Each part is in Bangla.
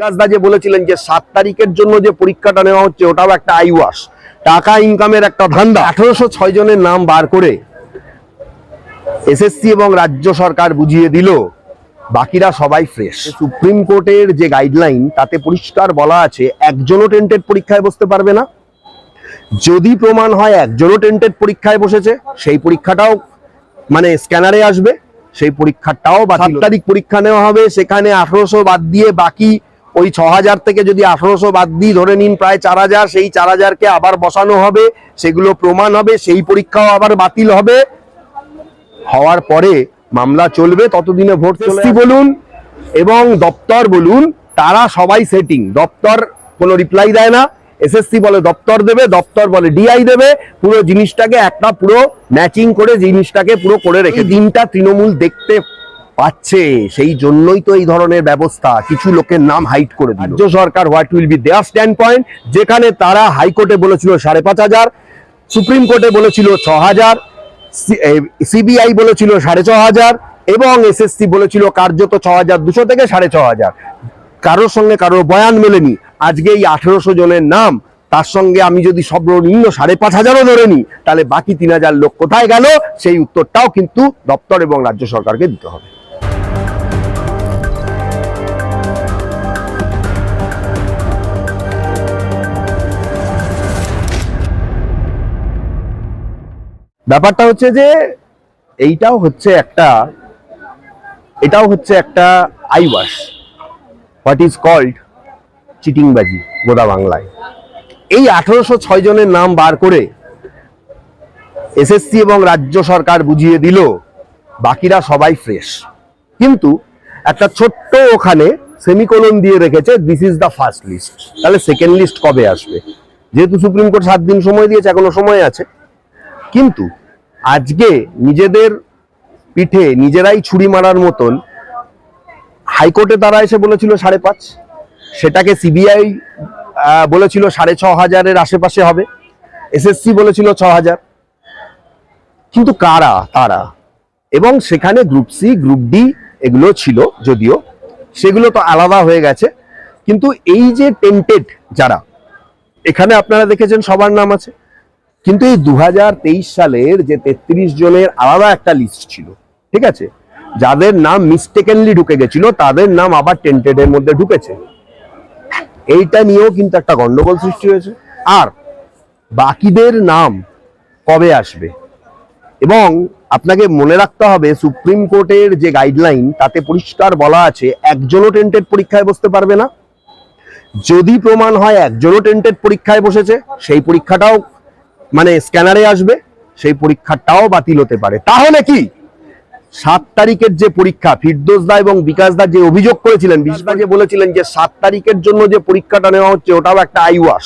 বিকাশদা যে বলেছিলেন যে সাত তারিখের জন্য যে পরীক্ষাটা নেওয়া হচ্ছে ওটাও একটা আইওয়াস টাকা ইনকামের একটা ধান্দা। আঠারোশো ছয় জনের নাম বার করে এসএসসি এবং রাজ্য সরকার বুঝিয়ে দিল বাকিরা সবাই ফ্রেশ সুপ্রিম কোর্টের যে গাইডলাইন তাতে পরিষ্কার বলা আছে একজনও টেন্টেড পরীক্ষায় বসতে পারবে না। যদি প্রমাণ হয় একজনও টেন্টেড পরীক্ষায় বসেছে সেই পরীক্ষাটাও মানে স্ক্যানারে আসবে সেই পরীক্ষাটাও বা তারিখ পরীক্ষা নেওয়া হবে সেখানে আঠারোশো বাদ দিয়ে বাকি ওই ছ হাজার থেকে যদি আঠারোশো বাদ দিয়ে ধরে নিন প্রায় চার হাজার সেই চার হাজারকে আবার বসানো হবে সেগুলো প্রমাণ হবে সেই পরীক্ষাও আবার বাতিল হবে। হওয়ার পরে মামলা চলবে ততদিনে ভোট চলে বলুন এবং দপ্তর বলুন তারা সবাই সেটিং দপ্তর কোনো রিপ্লাই দেয় না এসএসসি বলে দপ্তর দেবে দপ্তর বলে ডিআই দেবে পুরো জিনিসটাকে একটা পুরো ম্যাচিং করে জিনিসটাকে পুরো করে রেখে দিনটা তৃণমূল দেখতে পাচ্ছে, সেই জন্যই তো এই ধরনের ব্যবস্থা। কিছু লোকের নাম হাইট করে রাজ্য সরকার what will be their standpoint যেখানে তারা হাইকোর্টে বলেছিল সাড়ে পাঁচ হাজার, সুপ্রিম কোর্টে বলেছিল ছ হাজার সিবিআই বলেছিল সাড়ে ছ হাজার, এবং এসএসসি বলেছিল কার্যত ছ হাজার দুশো থেকে সাড়ে ছ হাজার। কারোর সঙ্গে কারোর বয়ান মেলেনি। আজকে এই আঠেরোশো জনের নাম, তার সঙ্গে আমি যদি সর্বনিম্ন সাড়ে পাঁচ হাজারও ধরে নিই, তাহলে বাকি তিন হাজার লোক কোথায় গেল? সেই উত্তরটাও কিন্তু দপ্তর এবং রাজ্য সরকারকে দিতে হবে। ব্যাপারটা হচ্ছে যে এইটাও হচ্ছে একটা, এটাও হচ্ছে একটা আইওয়াশ। হোয়াট ইজ কল্ড চিটিংবাজি গোদা বাংলায়। এই আঠারোশো ছয় জনের নাম বার করে এসএসসি এবং রাজ্য সরকার বুঝিয়ে দিল, বাকিরা সবাই ফ্রেশ। কিন্তু একটা ছোট্ট ওখানে সেমিকোলন দিয়ে রেখেছে this is the first list তাহলে সেকেন্ড লিস্ট কবে আসবে? যেহেতু সুপ্রিম কোর্ট সাত দিন সময় দিয়েছে, এখনও সময় আছে। কিন্তু আজকে নিজেদের পিঠে নিজেরাই ছুরি মারার মতন হাইকোর্টে তারা এসে বলেছিল সাড়ে পাঁচ। সেটাকে সিবিআই বলেছিল সাড়ে ছ হাজারের আশেপাশে হবে। এসএসসি বলেছিল ছ হাজার। কিন্তু কারা? তারা। এবং সেখানে গ্রুপ সি, গ্রুপ ডি এগুলো ছিল যদিও, সেগুলো তো আলাদা হয়ে গেছে। কিন্তু এই যে টেন্টেড যারা, এখানে আপনারা দেখেছেন সবার নাম আছে। কিন্তু এই দু হাজার তেইশ সালের যে তেত্রিশ জনের আলাদা একটা লিস্ট ছিল, ঠিক আছে? যাদের নাম মিস্টেকেনলি ঢুকে গেছিল, তাদের নাম আবার টেন্টেড এর মধ্যে ঢুকেছে। এইটা নিয়েও কিন্তু একটা গন্ডগোল সৃষ্টি হয়েছে। আর বাকিদের নাম কবে আসবে? এবং আপনাকে মনে রাখতে হবে, সুপ্রিম কোর্টের যে গাইডলাইন তাতে পরিষ্কার বলা আছে, একজনও টেন্টেড পরীক্ষায় বসতে পারবে না। যদি প্রমাণ হয় একজনও টেন্টেড পরীক্ষায় বসেছে, সেই পরীক্ষাটাও মানে স্ক্যানারে আসবে, সেই পরীক্ষাটাও বাতিল হতে পারে। তাহলে কি? সাত তারিখের যে পরীক্ষা ফিরদোস দা এবং বিকাশ দা যে অভিযোগ করেছিলেন বিকাশ যে বলেছিলেন যে সাত তারিখের জন্য যে পরীক্ষাটা নেওয়া হচ্ছে, ওটাও একটা আইওয়াস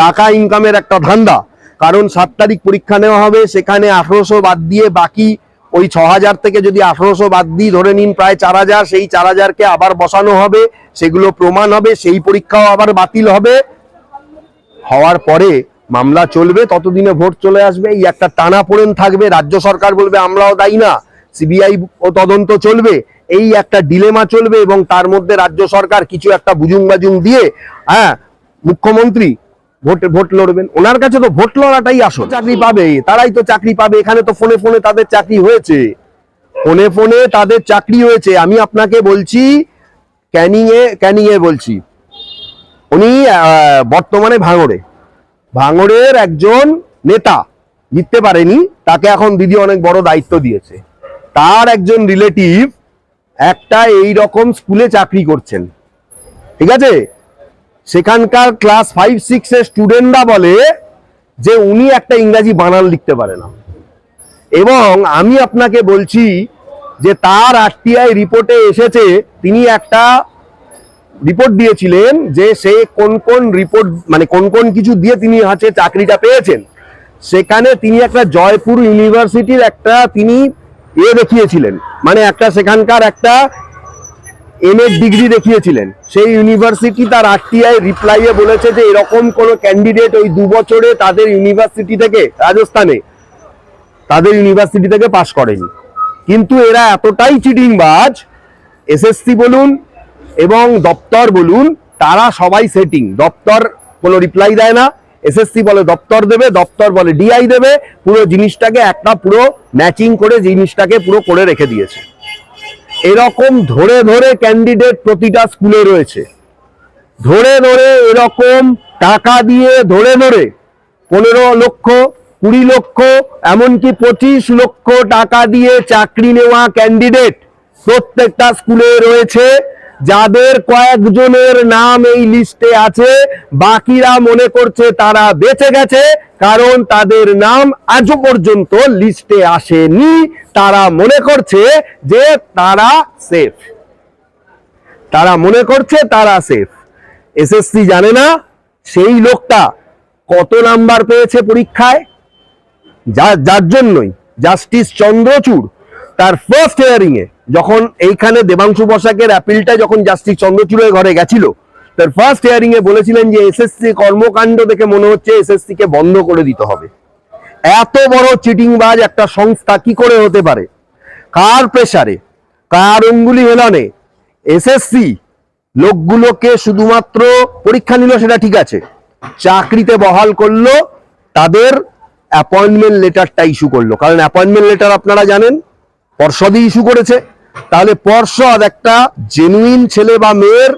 টাকা, ইনকামের একটা ধান্দা। কারণ সাত তারিখ পরীক্ষা নেওয়া হবে, সেখানে আঠারোশো বাদ দিয়ে বাকি ওই ছ হাজার থেকে যদি আঠারোশো বাদ দিয়ে ধরে নিন প্রায় চার হাজার, সেই চার হাজারকে আবার বসানো হবে, সেগুলো প্রমাণ হবে, সেই পরীক্ষাও আবার বাতিল হবে। হওয়ার পরে মামলা চলবে, ততদিনে ভোট চলে আসবে, এই একটা টানা পড়েন থাকবে, রাজ্য সরকার বলবে আমরাও দায়ী না, সিবিআই ও তদন্ত চলবে, এই একটা ডিলেমা চলবে এবং তার মধ্যে রাজ্য সরকার কিছু একটা বুজুং বাজুং দিয়ে হ্যাঁ মুখ্যমন্ত্রী ভোট ভোট লড়বেন, ওনার কাছে তো ভোট লড়াটাই আসল। চাকরি পাবে, তারাই তো চাকরি পাবে, এখানে তো ফোনে ফোনে তাদের চাকরি হয়েছে। ফোনে ফোনে তাদের চাকরি হয়েছে, আমি আপনাকে বলছি ক্যানিং এ ক্যানিং এ বলছি, উনি বর্তমানে ভাঙড়ে। ভাঙড়ের একজন নেতা জিততে পারেনি, তাকে এখন দিদি অনেক বড় দায়িত্ব দিয়েছে। তার একজন রিলেটিভ একটা এই রকম স্কুলে চাকরি করছেন। ঠিক আছে? সেখানকার ক্লাস ফাইভ সিক্স এর স্টুডেন্টরা বলে যে উনি একটা ইংরাজি বানান লিখতে পারে না। এবং আমি আপনাকে বলছি যে তার আরটিআই রিপোর্টে এসেছে, তিনি একটা রিপোর্ট দিয়েছিলেন যে সে কোন কোন রিপোর্ট মানে কোন কোন কিছু দিয়ে তিনি হচ্ছে চাকরিটা পেয়েছেন। সেখানে তিনি একটা জয়পুর ইউনিভার্সিটির একটা তিনি এ দেখিয়েছিলেন। মানে একটা সেখানকার একটা এম ডিগ্রি দেখিয়েছিলেন। সেই ইউনিভার্সিটি তার আরটিআই রিপ্লাইয়ে বলেছে যে এরকম কোন ক্যান্ডিডেট ওই দু বছরে তাদের ইউনিভার্সিটি থেকে, রাজস্থানে, তাদের ইউনিভার্সিটি থেকে পাশ করেনি। কিন্তু এরা এতটাই চিটিংবাজ এসএসসি বলুন এবং দপ্তর বলুন, তারা সবাই সেটিং দপ্তর কোনো রিপ্লাই দেয় না এসএসসি বলে দপ্তর দেবে, দপ্তর বলে ডিআই দেবে, পুরো জিনিসটাকে একটা পুরো ম্যাচিং করে জিনিসটাকে পুরো করে রেখে দিয়েছে। এরকম ধরে ধরে ক্যান্ডিডেট প্রতিটা স্কুলে রয়েছে। ধরে ধরে এরকম টাকা দিয়ে ধরে ধরে পনেরো লক্ষ, কুড়ি লক্ষ, এমনকি পঁচিশ লক্ষ টাকা দিয়ে চাকরি নেওয়া ক্যান্ডিডেট প্রত্যেকটা স্কুলে রয়েছে। যাদের কয়েকজনের নাম এই লিস্টে আছে, বাকিরা মনে করছে তারা বেঁচে গেছে, কারণ তাদের নাম আজও পর্যন্ত লিস্টে আসেনি। তারা মনে করছে যে তারা সেফ। তারা মনে করছে তারা সেফ। এসএসসি জানে না সেই লোকটা কত নাম্বার পেয়েছে পরীক্ষায়? যার জন্যই। জাস্টিস চন্দ্রচূড়, তার ফার্স্ট হিয়ারিং এ যখন এইখানে দেবাংশু বসাকের অ্যাপিলটা যখন জাস্টিস চন্দ্রচূড়ের ঘরে গেছিল, তার ফার্স্ট হিয়ারিং এ বলেছিলেন যে এসএসসি কর্মকাণ্ড দেখে মনে হচ্ছে এসএসসি কে বন্ধ করে দিতে হবে। এত বড় চিটিংবাজ একটা সংস্থা কি করে হতে পারে? কার প্রেসারে কার অঙ্গুলি হেলনে? এসএসসি লোকগুলোকে শুধুমাত্র পরীক্ষা নিল, সেটা ঠিক আছে। চাকরিতে বহাল করল, তাদের অ্যাপয়েন্টমেন্ট লেটারটা ইস্যু করল। কারণ অ্যাপয়েন্টমেন্ট লেটার আপনারা জানেন, পর্ষদই ইস্যু করেছে। তাহলে পর্ষদ একটা জেনুইন ছেলে বা মেয়ের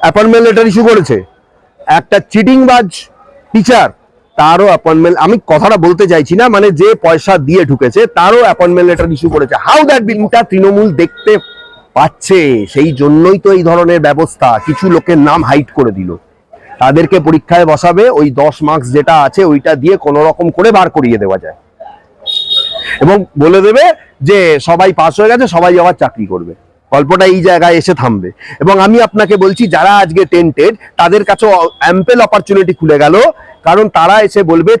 অ্যাপয়েন্টমেন্ট লেটার ইস্যু করেছে। একটা চিটিংবাজ টিচার তারও অ্যাপয়েন্টমেন্ট আমি কথাটা বলতে চাইছি না মানে যে পয়সা দিয়ে ঢুকেছে, তারও অ্যাপয়েন্টমেন্ট লেটার ইস্যু করেছে। হাউ দ্যাট বিলটা তৃণমূল দেখতে পাচ্ছে, সেই জন্যই তো এই ধরনের ব্যবস্থা। কিছু লোকের নাম হাইট করে দিল। তাদেরকে পরীক্ষায় বসাবে, ওই দশ মার্কস যেটা আছে, ওইটা দিয়ে কোনো রকম করে বার করিয়ে দেওয়া যায়। এবং বলে দেবে যে সবাই পাস হয়ে গেছে, সবাই আবার চাকরি করবে। গল্পটা এই জায়গায় এসে থামবে। এবং আমি আপনাকে বলছি, যারা আজকে টেন্টেড তাদের কাছেও অ্যাম্পেল অপরচুনিটি খুলে গেল। কারণ তারা এসে বলবে,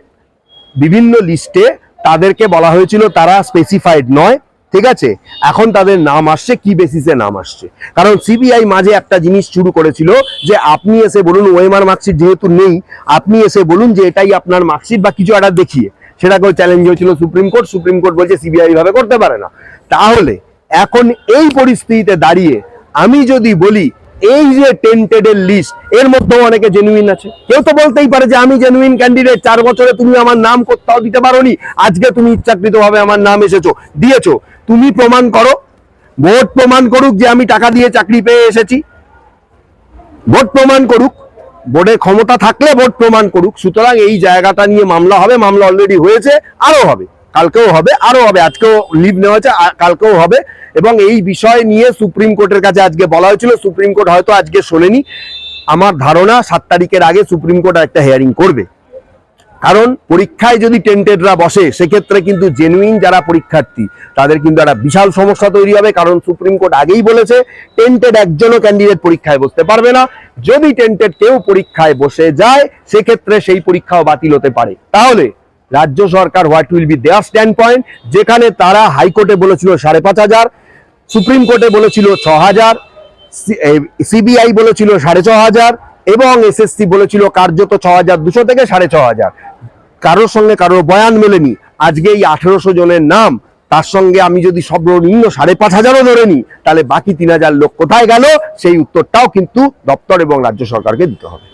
বিভিন্ন লিস্টে তাদেরকে বলা হয়েছিল, তারা স্পেসিফাইড নয়, ঠিক আছে? এখন তাদের নাম আসছে, কি বেসিসে নাম আসছে? কারণ সিবিআই মাঝে একটা জিনিস শুরু করেছিল, যে আপনি এসে বলুন, ওএমআর মার্কশিট যেহেতু নেই, আপনি এসে বলুন যে এটাই আপনার মার্কশিট বা কিছু একটা দেখিয়ে। সেটাকেও চ্যালেঞ্জ হয়েছিল সুপ্রিম কোর্ট। সুপ্রিম কোর্ট বলছে সিবিআই ভাবে করতে পারে না। তাহলে এখন এই পরিস্থিতিতে দাঁড়িয়ে আমি যদি বলি, এই যে টেন্টেড এর লিস্ট এর মধ্যেও অনেকে জেনুইন আছে। কেউ তো বলতেই পারে যে আমি জেনুইন ক্যান্ডিডেট চার বছরে তুমি আমার নাম কোথাও দিতে পারোনি, আজকে তুমি ইচ্ছাকৃত ভাবে আমার নাম এসেছ, দিয়েছ। তুমি প্রমাণ করো। ভোট প্রমাণ করুক যে আমি টাকা দিয়ে চাকরি পেয়ে এসেছি। ভোট প্রমাণ করুক। বোর্ডের ক্ষমতা থাকলে বোর্ড প্রমাণ করুক। সুতরাং এই জায়গাটা নিয়ে মামলা হবে, মামলা অলরেডি হয়েছে, আরও হবে। কালকেও হবে, আরও হবে, আজকেও লিভ নেওয়া হয়েছে কালকেও হবে। এবং এই বিষয় নিয়ে সুপ্রিম কোর্টের কাছে আজকে বলা হয়েছিল, সুপ্রিম কোর্ট হয়তো আজকে শোনেনি। আমার ধারণা সাত তারিখের আগে সুপ্রিম কোর্ট একটা হেয়ারিং করবে। কারণ পরীক্ষায় যদি টেন্টেডরা বসে, সেক্ষেত্রে কিন্তু জেনুইন যারা পরীক্ষার্থী, তাদের কিন্তু একটা বিশাল সমস্যা তৈরি হবে। কারণ সুপ্রিম কোর্ট আগেই বলেছে টেন্টেড একজনও ক্যান্ডিডেট পরীক্ষায় বসতে পারবে না। যদি টেন্টেড কেউ পরীক্ষায় বসে যায়, সেক্ষেত্রে সেই পরীক্ষাও বাতিল হতে পারে। তাহলে রাজ্য সরকার what will be their standpoint যেখানে তারা হাইকোর্টে বলেছিল সাড়ে পাঁচ হাজার, সুপ্রিম কোর্টে বলেছিল ছ হাজার সিবিআই বলেছিল সাড়ে ছ হাজার এবং এসএসসি বলেছিল কার্যত ছ হাজার দুশো থেকে সাড়ে ছ হাজার কারোর সঙ্গে কারোর বয়ান মেলেনি। আজকে এই আঠেরোশো জনের নাম, তার সঙ্গে আমি যদি সর্বনিম্ন সাড়ে পাঁচ হাজারও ধরে নিই, তাহলে বাকি তিন হাজার লোক কোথায় গেল? সেই উত্তরটাও কিন্তু দপ্তর এবং রাজ্য সরকারকে দিতে হবে।